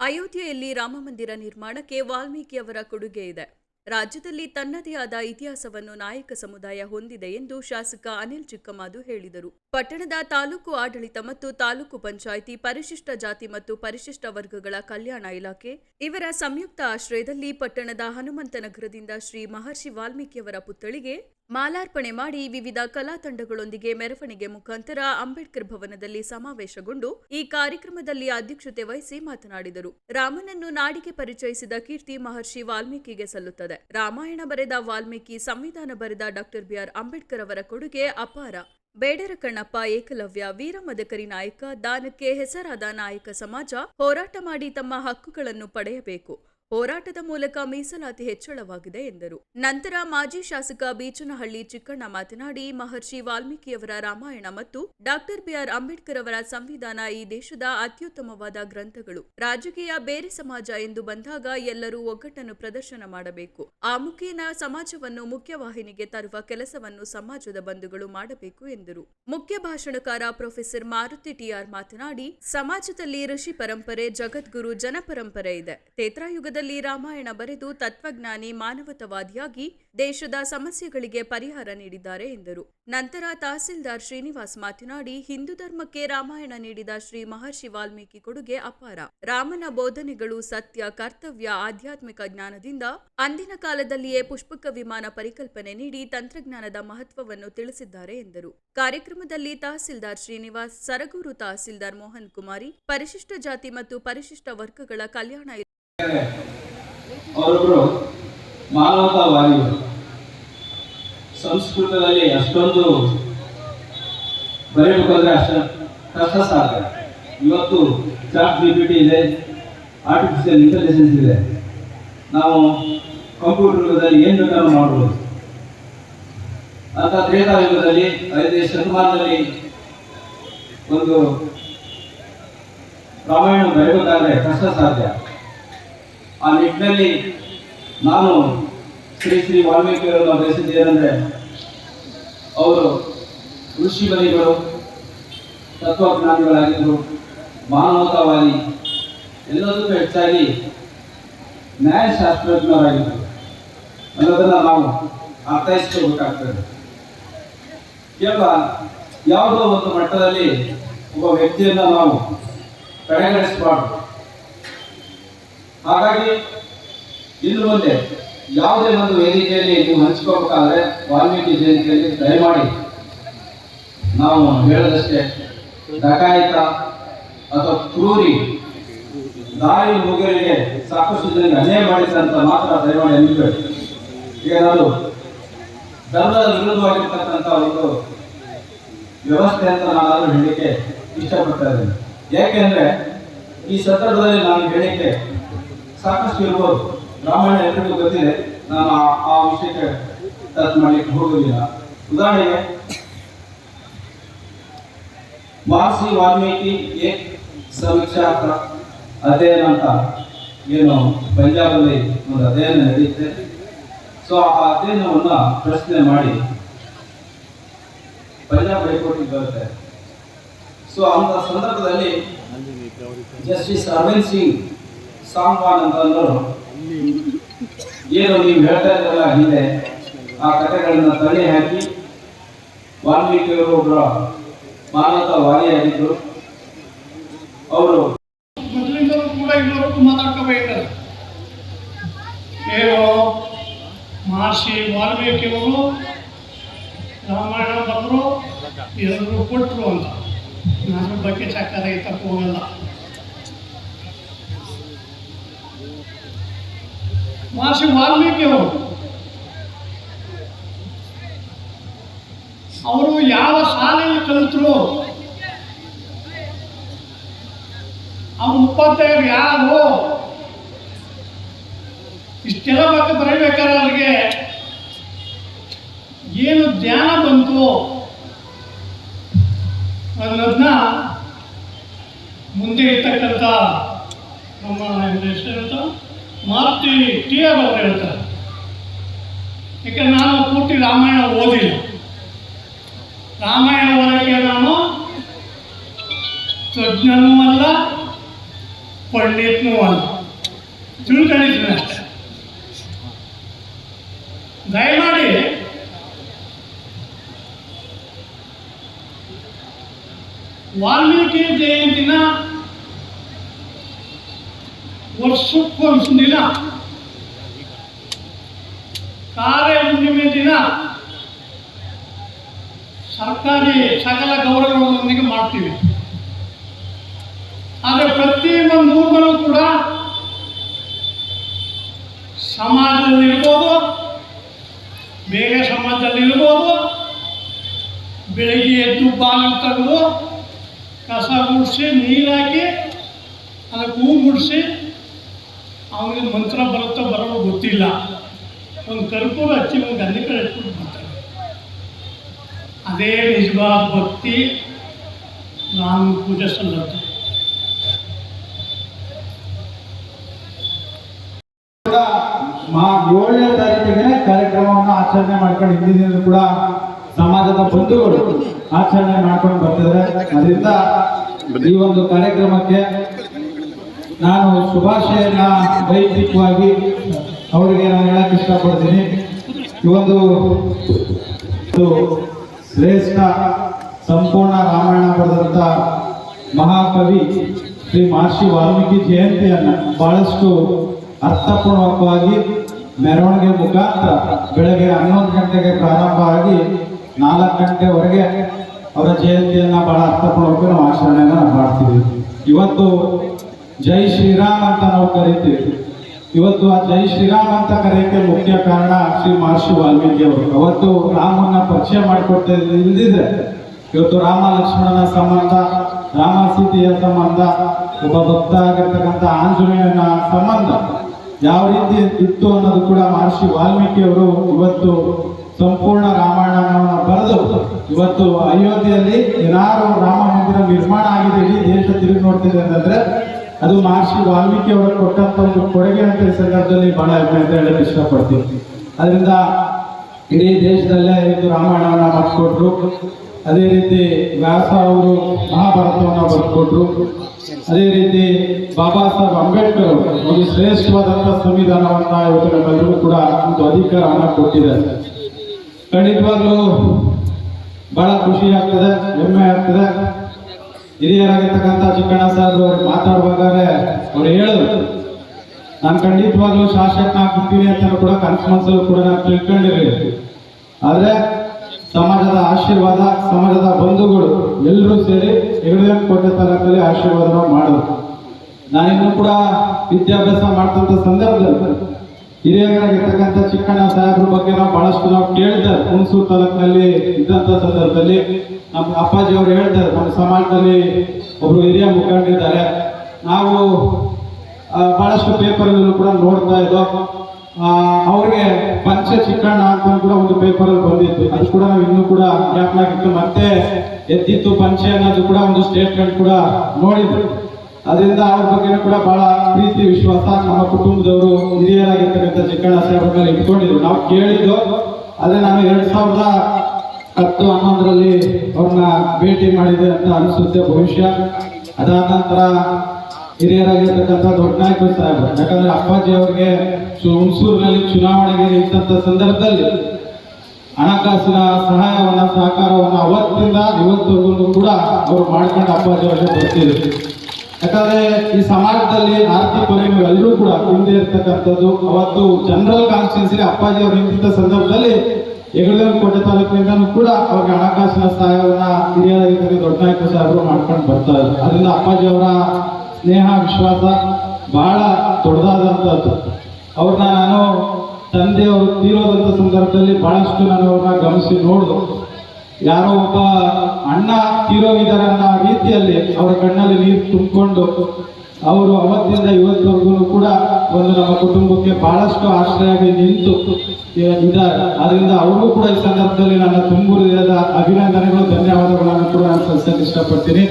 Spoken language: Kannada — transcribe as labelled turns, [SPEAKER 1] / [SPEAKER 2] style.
[SPEAKER 1] ಅಯೋಧ್ಯೆಯಲ್ಲಿ ರಾಮಮಂದಿರ ನಿರ್ಮಾಣಕ್ಕೆ ವಾಲ್ಮೀಕಿಯವರ ಕೊಡುಗೆ ಇದೆ. ರಾಜ್ಯದಲ್ಲಿ ತನ್ನದೇ ಆದ ಇತಿಹಾಸವನ್ನು ನಾಯಕ ಸಮುದಾಯ ಹೊಂದಿದೆ ಎಂದು ಶಾಸಕ ಅನಿಲ್ ಚಿಕ್ಕಮಾದು ಹೇಳಿದರು. ಪಟ್ಟಣದ ತಾಲೂಕು ಆಡಳಿತ ಮತ್ತು ತಾಲೂಕು ಪಂಚಾಯಿತಿ ಪರಿಶಿಷ್ಟ ಜಾತಿ ಮತ್ತು ಪರಿಶಿಷ್ಟ ವರ್ಗಗಳ ಕಲ್ಯಾಣ ಇಲಾಖೆ, ಇವರ ಸಂಯುಕ್ತ ಆಶ್ರಯದಲ್ಲಿ ಪಟ್ಟಣದ ಹನುಮಂತನಗರದಿಂದ ಶ್ರೀ ಮಹರ್ಷಿ ವಾಲ್ಮೀಕಿಯವರ ಪುತ್ಥಳಿಗೆ ಮಾಲಾರ್ಪಣೆ ಮಾಡಿ ವಿವಿಧ ಕಲಾ ತಂಡಗಳೊಂದಿಗೆ ಮೆರವಣಿಗೆ ಮುಖಾಂತರ ಅಂಬೇಡ್ಕರ್ ಭವನದಲ್ಲಿ ಸಮಾವೇಶಗೊಂಡು ಈ ಕಾರ್ಯಕ್ರಮದಲ್ಲಿ ಅಧ್ಯಕ್ಷತೆ ವಹಿಸಿ ಮಾತನಾಡಿದರು. ರಾಮನನ್ನು ನಾಡಿಗೆ ಪರಿಚಯಿಸಿದ ಕೀರ್ತಿ ಮಹರ್ಷಿ ವಾಲ್ಮೀಕಿಗೆ ಸಲ್ಲುತ್ತದೆ. ರಾಮಾಯಣ ಬರೆದ ವಾಲ್ಮೀಕಿ, ಸಂವಿಧಾನ ಬರೆದ ಡಾಕ್ಟರ್ ಬಿಆರ್ ಅಂಬೇಡ್ಕರ್ ಅವರ ಕೊಡುಗೆ ಅಪಾರ. ಬೇಡರ ಕಣ್ಣಪ್ಪ, ಏಕಲವ್ಯ ವೀರ ಮದಕರಿ ನಾಯಕ, ದಾನಕ್ಕೆ ಹೆಸರಾದ ನಾಯಕ ಸಮಾಜ ಹೋರಾಟ ಮಾಡಿ ತಮ್ಮ ಹಕ್ಕುಗಳನ್ನು ಪಡೆಯಬೇಕು. ಹೋರಾಟದ ಮೂಲಕ ಮೀಸಲಾತಿ ಹೆಚ್ಚಳವಾಗಿದೆ ಎಂದರು. ನಂತರ ಮಾಜಿ ಶಾಸಕ ಬೀಚನಹಳ್ಳಿ ಚಿಕ್ಕಣ್ಣ ಮಾತನಾಡಿ, ಮಹರ್ಷಿ ವಾಲ್ಮೀಕಿಯವರ ರಾಮಾಯಣ ಮತ್ತು ಡಾಕ್ಟರ್ ಬಿಆರ್ ಅಂಬೇಡ್ಕರ್ ಅವರ ಸಂವಿಧಾನ ಈ ದೇಶದ ಅತ್ಯುತ್ತಮವಾದ ಗ್ರಂಥಗಳು. ರಾಜಕೀಯ ಬೇರೆ ಸಮಾಜ ಎಂದು ಬಂದಾಗ ಎಲ್ಲರೂ ಒಗ್ಗಟ್ಟನ್ನು ಪ್ರದರ್ಶನ ಮಾಡಬೇಕು. ಆ ಮುಖೇನ ಸಮಾಜವನ್ನು ಮುಖ್ಯವಾಹಿನಿಗೆ ತರುವ ಕೆಲಸವನ್ನು ಸಮಾಜದ ಬಂಧುಗಳು ಮಾಡಬೇಕು ಎಂದರು. ಮುಖ್ಯ ಭಾಷಣಕಾರ ಪ್ರೊಫೆಸರ್ ಮಾರುತಿ ಟಿಆರ್ ಮಾತನಾಡಿ, ಸಮಾಜದಲ್ಲಿ ಋಷಿ ಪರಂಪರೆ, ಜಗದ್ಗುರು, ಜನಪರಂಪರೆ ಇದೆ. ತೇತ್ರಾಯುಗದಲ್ಲಿ ರಾಮಾಯಣ ಬರೆದು ತತ್ವಜ್ಞಾನಿ ಮಾನವತವಾದಿಯಾಗಿ ದೇಶದ ಸಮಸ್ಯೆಗಳಿಗೆ ಪರಿಹಾರ ನೀಡಿದ್ದಾರೆ ಎಂದರು. ನಂತರ ತಹಸೀಲ್ದಾರ್ ಶ್ರೀನಿವಾಸ್ ಮಾತನಾಡಿ, ಹಿಂದೂ ಧರ್ಮಕ್ಕೆ ರಾಮಾಯಣ ನೀಡಿದ ಶ್ರೀ ಮಹರ್ಷಿ ವಾಲ್ಮೀಕಿ ಕೊಡುಗೆ ಅಪಾರ. ರಾಮನ ಬೋಧನೆಗಳು ಸತ್ಯ, ಕರ್ತವ್ಯ, ಆಧ್ಯಾತ್ಮಿಕ ಜ್ಞಾನದಿಂದ ಅಂದಿನ ಕಾಲದಲ್ಲಿಯೇ ಪುಷ್ಪಕ ವಿಮಾನ ಪರಿಕಲ್ಪನೆ ನೀಡಿ ತಂತ್ರಜ್ಞಾನದ ಮಹತ್ವವನ್ನು ತಿಳಿಸಿದ್ದಾರೆ ಎಂದರು. ಕಾರ್ಯಕ್ರಮದಲ್ಲಿ ತಹಸೀಲ್ದಾರ್ ಶ್ರೀನಿವಾಸ್, ಸರಗೂರು ತಹಸೀಲ್ದಾರ್ ಮೋಹನ್ ಕುಮಾರಿ, ಪರಿಶಿಷ್ಟ ಜಾತಿ ಮತ್ತು ಪರಿಶಿಷ್ಟ ವರ್ಗಗಳ ಕಲ್ಯಾಣ
[SPEAKER 2] ಅವರೊಬ್ಬರು ಮಾನವತಾವಾದಿಗಳು. ಸಂಸ್ಕೃತದಲ್ಲಿ ಅಷ್ಟೊಂದು ಬರೆಯಬೇಕಾದ್ರೆ ಅಷ್ಟ ಕಷ್ಟ ಸಾಧ್ಯ ಇವತ್ತು ಚಾಟ್ ಜಿ ಪಿ ಟಿ ಇದೆ ಆರ್ಟಿಫಿಷಿಯಲ್ ಇಂಟೆಲಿಜೆನ್ಸ್ ಇದೆ. ನಾವು ಕಂಪ್ಯೂಟರ್ ಯುಗದಲ್ಲಿ ಏನು ಬೇಕಾದ್ರೂ ಮಾಡ್ಬೋದು. ಅಂತ ತ್ರೇತಾಯುಗದಲ್ಲಿ ಐದನೇ ಶತಮಾನದಲ್ಲಿ ಒಂದು ರಾಮಾಯಣ ಬರೆಯಬೇಕಾದ್ರೆ ಕಷ್ಟ ಸಾಧ್ಯ ಆ ನಿಟ್ಟಿನಲ್ಲಿ ನಾನು ಶ್ರೀ ಶ್ರೀ ವಾಲ್ಮೀಕಿಯವರನ್ನು ಬಯಸಿದ್ದೇನೆಂದರೆ ಅವರು ಋಷಿ ಬಲಿಗಳು ತತ್ವಜ್ಞಾನಿಗಳಾಗಿದ್ದರು ಮಾನವತಾವಾದಿ, ಎಲ್ಲದಕ್ಕೂ ಹೆಚ್ಚಾಗಿ ನ್ಯಾಯಶಾಸ್ತ್ರಜ್ಞರಾಗಿದ್ದರು. ಅನ್ನೋದನ್ನು ನಾವು ಅರ್ಥೈಸ್ಕೋಬೇಕಾಗ್ತದೆ ಕೇವಲ ಯಾವುದೋ ಒಂದು ಮಟ್ಟದಲ್ಲಿ ಒಬ್ಬ ವ್ಯಕ್ತಿಯನ್ನು ನಾವು ಕಡೆಗಣಿಸಬಾರ್ದು ಹಾಗಾಗಿ ಇನ್ನು ಮುಂದೆ ಯಾವುದೇ ಒಂದು ವೇದಿಕೆಯಲ್ಲಿ ನೀವು ಹಂಚ್ಕೋಬೇಕಾದ್ರೆ ವಾಲ್ಮೀಕಿ ಜಯಂತಿಯಲ್ಲಿ ದಯಮಾಡಿ ನಾವು ಹೇಳದಷ್ಟೇ, ಡಕಾಯಿತ ಅಥವಾ ಕ್ರೂರಿ ದಾರಿ ಮುಗಿಯರಿಗೆ ಸಾಕಷ್ಟು ಜನರಿಗೆ ಅನ್ಯಾಯ ಮಾಡಿದಂತ ಮಾತ್ರ ದಯಮಾಡಿ ಅನ್ಬೇಕು ಈಗ ನಾವು ಧರ್ಮದ ವಿರುದ್ಧವಾಗಿರ್ತಕ್ಕಂಥ ಒಂದು ವ್ಯವಸ್ಥೆ ಅಂತ ನಾನು ಹೇಳಲಿಕ್ಕೆ ಇಷ್ಟಪಡ್ತಾ ಇದ್ದೇನೆ. ಯಾಕೆಂದ್ರೆ ಈ ಸಂದರ್ಭದಲ್ಲಿ ನಾನು ಹೇಳಿಕೆ ಸಾಕಷ್ಟು ಇರ್ಬೋದು ರಾಮಾಯಣ ಎಲ್ಲರಿಗೂ ಗೊತ್ತಿದೆ. ನಾನು ಆ- ವಿಷಯಕ್ಕೆ ಟಚ್ ಮಾಡಲಿಕ್ಕೆ ಹೋಗುವುದಿಲ್ಲ ಉದಾಹರಣೆಗೆ ವಾಸಿ ವಾಲ್ಮೀಕಿ ಏಕ್ ಸಮೀಕ್ಷಾತ್ರ ಅಧ್ಯಯನ ಅಂತ ಏನು ಪಂಜಾಬಲ್ಲಿ ಒಂದು ಅಧ್ಯಯನ ನಡೆಯುತ್ತೆ. ಸೊ ಆ ಅಧ್ಯಯನವನ್ನು ಪ್ರಶ್ನೆ ಮಾಡಿ. ಪಂಜಾಬ್ ಹೈಕೋರ್ಟಿಗೆ ಬರುತ್ತೆ. ಸೊ ಅಂತ ಸಂದರ್ಭದಲ್ಲಿ ಜಸ್ಟಿಸ್ ಅರವಿಂದ್ ಸಿಂಗ್ ಸಾಂಗ್ವಾನ್ ಅಂತ ಅಂದರು ಏನು ನೀವು ಹೇಳ್ತಾ ಇದ್ರಲ್ಲ ಹಿಂದೆ ಆ ಕಥೆಗಳನ್ನ ತಳ್ಳಿ ಹಾಕಿ ವಾಲ್ಮೀಕಿಯವರು ಒಬ್ಬರ ಅವರು
[SPEAKER 3] ಇನ್ನೊಬ್ಬರು ಮಾತಾಡ್ಕೋಬೇಕಾರೆ ಏನು ಮಹರ್ಷಿ ವಾಲ್ಮೀಕಿಯವರು, ರಾಮಾಯಣ ಬಂದರು, ಎಲ್ಲರೂ ಕೊಟ್ಟರು ಅಂತ. ನಾನು ಬಗ್ಗೆ ಚಕ್ಕಾರ ತಪ್ಪು ಹೋಗಲ್ಲ. ಮಹರ್ಷಿ ವಾಲ್ಮೀಕಿ ಅವರು ಯಾವ ಶಾಲೆಯಲ್ಲಿ ಕಲಿತರು? ಅವ್ರ ಮುಪ್ಪತ್ತೈದು ಯಾರು? ಇಷ್ಟೆಲ್ಲ ಬಗ್ಗೆ ಬರೀಬೇಕಾದ್ರೆ ಅವ್ರಿಗೆ ಏನು ಧ್ಯಾನ ಬಂತು? ಅನ್ನೋದನ್ನ ಮುಂದೆ ಇರ್ತಕ್ಕಂಥ ನಮ್ಮ ಹೆಸರು ಮಾರುತಿ ಟಿ ಆರ್ ಅವರು ಹೇಳ್ತಾರೆ ಯಾಕಂದ್ರೆ ನಾನು ಪೂರ್ತಿ ರಾಮಾಯಣ ಓದಿಲ್ಲ ರಾಮಾಯಣ ಓದಕ್ಕೆ ನಾನು ತಜ್ಞನೂ ಅಲ್ಲ ಪಂಡಿತ್ನೂ ಅಲ್ಲ ತಿಳ್ಕೊಂಡಿದ್ದೀನಿ ಅಷ್ಟೆ ದಯಮಾಡಿ ವಾಲ್ಮೀಕಿ ಜಯಂತಿನ ವರ್ಷಕ್ಕೊಂದು ದಿನ ಕಾರ್ಯ ಹುಣ್ಣಿಮೆ ದಿನ ಸರ್ಕಾರಿ ಸಕಲ ಗೌರವಗಳೊಂದಿಗೆ ಮಾಡ್ತೀವಿ. ಆದರೆ ಪ್ರತಿ ಒಂದು ಊರುಗಳು ಕೂಡ ಸಮಾಜದಲ್ಲಿ ಇರ್ಬೋದು ಬೇಗ ಸಮಾಜದಲ್ಲಿ ಇರ್ಬೋದು, ಬೆಳಿಗ್ಗೆ ಎದ್ದು ಬಾಗಿಲು ತೆಗೆದು, ಕಸ ಗುಡಿಸಿ ನೀರಾಕಿ, ಅದಕ್ಕೆ ಹೂ ಮುಡಿಸಿ ಅವನಿಗೆ ಮಂತ್ರ ಬರುತ್ತೋ ಬರೋ ಗೊತ್ತಿಲ್ಲ. ಒಂದು ಕರ್ಪೂರ ಹಚ್ಚಿ ಒಂದು ಗಂಧಿ ಕಡೆ ಇಟ್ಬಿಟ್ಟು ಬರ್ತಾರೆ ಅದೇ ನಿಜವಾದ ಭಕ್ತಿ. ನಾನು ಪೂಜೆ
[SPEAKER 4] ಮಾ ಏಳನೇ ತಾರೀಕಿಗೆ ಕಾರ್ಯಕ್ರಮವನ್ನು ಆಚರಣೆ ಮಾಡ್ಕೊಂಡು ಹಿಂದಿನ ದಿನ ಕೂಡ ಸಮಾಜದ ಬಂಧುಗಳು ಆಚರಣೆ ಮಾಡ್ಕೊಂಡು ಬರ್ತಿದ್ದಾರೆ. ಅದರಿಂದ ಈ ಒಂದು ಕಾರ್ಯಕ್ರಮಕ್ಕೆ ನಾನು ಶುಭಾಶಯನ ವೈಯಕ್ತಿಕವಾಗಿ ಅವರಿಗೆ ನಾನು ಹೇಳಕ್ಕೆ ಇಷ್ಟಪಡ್ತೀನಿ. ಈ ಒಂದು ಶ್ರೇಷ್ಠ ಸಂಪೂರ್ಣ ರಾಮಾಯಣ ಬರೆದಂತ ಮಹಾಕವಿ ಶ್ರೀ ಮಹರ್ಷಿ ವಾಲ್ಮೀಕಿ ಜಯಂತಿಯನ್ನು ಬಹಳಷ್ಟು ಅರ್ಥಪೂರ್ವಕವಾಗಿ ಮೆರವಣಿಗೆ ಮುಖಾಂತರ ಬೆಳಗ್ಗೆ ಹನ್ನೊಂದು ಗಂಟೆಗೆ ಪ್ರಾರಂಭ ಆಗಿ ನಾಲ್ಕು ಗಂಟೆವರೆಗೆ ಅವರ ಜಯಂತಿಯನ್ನು ಬಹಳ ಅರ್ಥಪೂರ್ವಕ ನಾವು ಆಚರಣೆಯನ್ನು ಮಾಡ್ತೀವಿ ಇವತ್ತು ಜೈ ಶ್ರೀರಾಮ್ ಅಂತ ನಾವು ಕರಿತೀವಿ. ಇವತ್ತು ಆ ಜೈ ಶ್ರೀರಾಮ್ ಅಂತ ಕರೆಯಕ್ಕೆ ಮುಖ್ಯ ಕಾರಣ ಶ್ರೀ ಮಹರ್ಷಿ ವಾಲ್ಮೀಕಿ ಅವರು. ಅವತ್ತು ರಾಮನ ಪರಿಚಯ ಮಾಡಿಕೊಡ್ತಾ ಇಲ್ದಿದ್ರೆ ಇವತ್ತು ರಾಮ ಲಕ್ಷ್ಮಣನ ಸಂಬಂಧ, ರಾಮ ಸೀತೆಯ ಸಂಬಂಧ, ಒಬ್ಬ ಭಕ್ತ ಆಗಿರ್ತಕ್ಕಂಥ ಆಂಜನೇಯನ ಸಂಬಂಧ ಯಾವ ರೀತಿ ಇತ್ತು ಅನ್ನೋದು ಕೂಡ ಮಹರ್ಷಿ ವಾಲ್ಮೀಕಿ ಅವರು ಇವತ್ತು ಸಂಪೂರ್ಣ ರಾಮಾಯಣವನ್ನು ಬರೆದು ಇವತ್ತು ಅಯೋಧ್ಯೆಯಲ್ಲಿ ಏನಾರು ರಾಮ ಮಂದಿರ ನಿರ್ಮಾಣ ಆಗಿದೆ ಇಡೀ ದೇಶ ತಿರುಗಿ ನೋಡ್ತಿದೆ ಅಂತಂದ್ರೆ ಅದು ಮಹರ್ಷಿ ವಾಲ್ಮೀಕಿ ಅವರು ಕೊಟ್ಟಂತ ಒಂದು ಕೊಡುಗೆ ಅಂತ ಈ ಸಂದರ್ಭದಲ್ಲಿ ಬಹಳ ಅಂತ ಹೇಳಕ್ ಇಷ್ಟಪಡ್ತೀವಿ ಅದರಿಂದ ಇಡೀ ದೇಶದಲ್ಲೇ ಇದು ರಾಮಾಯಣವನ್ನ ಬರ್ಕೊಟ್ರು ಅದೇ ರೀತಿ ವ್ಯಾಸ ಅವರು ಮಹಾಭಾರತವನ್ನ ಬರ್ಕೊಟ್ರು ಅದೇ ರೀತಿ ಬಾಬಾ ಸಾಹೇಬ್ ಅಂಬೇಡ್ಕರ್ ಒಂದು ಶ್ರೇಷ್ಠವಾದಂತ ಸಂವಿಧಾನವನ್ನ ಇವತ್ತು ನಮ್ಮೆಲ್ಲರೂ ಕೂಡ ಒಂದು ಅಧಿಕಾರವನ್ನ ಕೊಟ್ಟಿದ್ದಾರೆ. ಖಂಡಿತವಾಗ್ಲೂ ಬಹಳ ಖುಷಿ ಆಗ್ತದೆ, ಹೆಮ್ಮೆ ಆಗ್ತದೆ. ಹಿರಿಯರಾಗಿರ್ತಕ್ಕಂಥ ಚಿಕ್ಕಣ್ಣ ಸರ್ ಅವ್ರು ಮಾತಾಡುವಾಗಲೇ ಅವ್ರು ಹೇಳಿದ್ರು, ನಾನು ಖಂಡಿತವಾಗ್ಲೂ ಶಾಸಕನಾಗ್ಬಿಡ್ತೀನಿ ಅಂತ ಕೂಡ ಕನ್ಫರೆನ್ಸಲ್ಲೂ ಕೂಡ ನಾನು ತಿಳ್ಕೊಂಡಿರಿ ಆದರೆ ಸಮಾಜದ ಆಶೀರ್ವಾದ, ಸಮಾಜದ ಬಂಧುಗಳು ಎಲ್ಲರೂ ಸೇರಿ ಎರಡನೇ ಕೋಟೆ ತಾಲೂಕಲ್ಲಿ ಆಶೀರ್ವಾದ ಮಾಡಿದ್ರು ನಾನಿನ್ನೂ ಕೂಡ ವಿದ್ಯಾಭ್ಯಾಸ ಮಾಡ್ತಂಥ ಸಂದರ್ಭದಲ್ಲಿ ಹಿರಿಯರಾಗಿರ್ತಕ್ಕಂಥ ಚಿಕ್ಕಣ್ಣ ಸಾಹೇಬ್ರ ಬಗ್ಗೆ ನಾವು ಬಹಳಷ್ಟು ನಾವು ಕೇಳ್ತಾರೆ. ಹುಣಸೂರು ತಾಲೂಕಿನಲ್ಲಿ ಇದ್ದಂಥ ಸಂದರ್ಭದಲ್ಲಿ ನಮ್ಮ ಅಪ್ಪಾಜಿ ಅವರು ಹೇಳ್ತಾರೆ, ನಮ್ಮ ಸಮಾಜದಲ್ಲಿ ಒಬ್ರು ಹಿರಿಯ ಮುಖಂಡಿದ್ದಾರೆ ನಾವು ಬಹಳಷ್ಟು ಪೇಪರ್ಗಳಲ್ಲೂ ಕೂಡ ನೋಡ್ತಾ ಇದ್ದೋ ಅವ್ರಿಗೆ ಪಂಚ ಚಿಕ್ಕಣ್ಣ ಅಂತ ಕೂಡ ಒಂದು ಪೇಪರಲ್ಲಿ ಬಂದಿತ್ತು. ಅದು ಕೂಡ ನಾವು ಇನ್ನೂ ಕೂಡ ಜ್ಞಾಪನಾಗಿತ್ತು. ಮತ್ತೆ ಎದ್ದಿತ್ತು ಪಂಚೆ ಅನ್ನೋದು ಕೂಡ ಒಂದು ಸ್ಟೇಟ್ಮೆಂಟ್ ಕೂಡ ನೋಡಿದ್ರು. ಅದರಿಂದ ಅವ್ರ ಬಗ್ಗೆ ಕೂಡ ಬಹಳ ಪ್ರೀತಿ, ವಿಶ್ವಾಸ ನಮ್ಮ ಕುಟುಂಬದವರು ಹಿರಿಯರಾಗಿರ್ತಕ್ಕಂಥ ಚಿಕ್ಕಣ್ಣ ಸಾಹೇಬ್ರ ಮೇಲೆ ಇಟ್ಕೊಂಡಿದ್ರು. ನಾವು ಕೇಳಿದ್ದು ಅದೇ ನಾನು ಎರಡ್ ಸಾವಿರದ ಹತ್ತು ಹನ್ನೊಂದರಲ್ಲಿ ಅವ್ರನ್ನ ಭೇಟಿ ಮಾಡಿದೆ ಅಂತ ಅನಿಸುತ್ತೆ ಭವಿಷ್ಯ ಅದಾದ ನಂತರ ಹಿರಿಯರಾಗಿರ್ತಕ್ಕಂಥ ದೊಡ್ಡ ನಾಯಕರು ಸಾಹೇಬರು, ಯಾಕಂದ್ರೆ ಅಪ್ಪಾಜಿ ಅವ್ರಿಗೆ ಹುಣಸೂರಿನಲ್ಲಿ ಚುನಾವಣೆಗೆ ನಿಂತ ಸಂದರ್ಭದಲ್ಲಿ ಹಣಕಾಸಿನ ಸಹಾಯವನ್ನ, ಸಹಕಾರವನ್ನು ಅವತ್ತಿಂದ ಇವತ್ತಿಗೂ ಕೂಡ ಅವರು ಮಾಡ್ಕೊಂಡು ಅಪ್ಪಾಜಿ ಅವರಿಗೆ ಬರ್ತಿದ್ರು. ಯಾಕಂದ್ರೆ ಈ ಸಮಾಜದಲ್ಲಿ ಆರ್ಥಿಕವಾಗಿ ಎಲ್ಲರೂ ಕೂಡ ಹಿಂದೆ ಇರ್ತಕ್ಕಂಥದ್ದು. ಅವತ್ತು ಜನರಲ್ ಕಾನ್ಸ್ಟಿಟ್ಯೂನ್ಸಿ ಅಪ್ಪಾಜಿ ಅವರು ನಿಂತಿದ್ದ ಸಂದರ್ಭದಲ್ಲಿ ಹೆಗಡೆ ಕೋಟೆ ತಾಲೂಕಿನಿಂದನೂ ಕೂಡ ಅವ್ರಿಗೆ ಹಣಕಾಸಿನ ಸಹಾಯವನ್ನ ಹಿರಿಯರಾಗಿದ್ದಾಗ ದೊಡ್ಡ ನಾಯಕ ಸಾಹೇಬರು ಮಾಡ್ಕೊಂಡು ಬರ್ತಾ ಇದ್ರು. ಅದರಿಂದ ಅಪ್ಪಾಜಿ ಅವರ ಸ್ನೇಹ, ವಿಶ್ವಾಸ ಬಹಳ ದೊಡ್ಡದಾದಂಥದ್ದು. ಅವ್ರನ್ನ ನಾನು ತಂದೆಯವರು ತೀರೋದಂಥ ಸಂದರ್ಭದಲ್ಲಿ ಬಹಳಷ್ಟು ನಾನು ಅವ್ರನ್ನ ಗಮನಿಸಿ ನೋಡಿದೆ. ಯಾರೋ ಒಬ್ಬ ಅಣ್ಣ ತೀರೋಗಿದ್ದಾರೆ ಅನ್ನೋ ರೀತಿಯಲ್ಲಿ ಅವರ ಕಣ್ಣಲ್ಲಿ ನೀರು ತುಂಬಿಕೊಂಡು ಅವರು ಅವತ್ತಿಂದ ಇವತ್ತಿವರೆಗೂ ಕೂಡ ಒಂದು ನಮ್ಮ ಕುಟುಂಬಕ್ಕೆ ಬಹಳಷ್ಟು ಆಶ್ರಯವಾಗಿ ನಿಂತು ಇದ್ದಾರೆ. ಅದರಿಂದ ಅವ್ರಿಗೂ ಕೂಡ ಈ ಸಂದರ್ಭದಲ್ಲಿ ನನ್ನ ತುಂಬು ಹೃದಯದ ಅಭಿನಂದನೆಗಳು, ಧನ್ಯವಾದಗಳನ್ನು ಕೂಡ ನಾನು ಸಲ್ಲಿಸಕ್ಕೆ ಇಷ್ಟಪಡ್ತೀನಿ.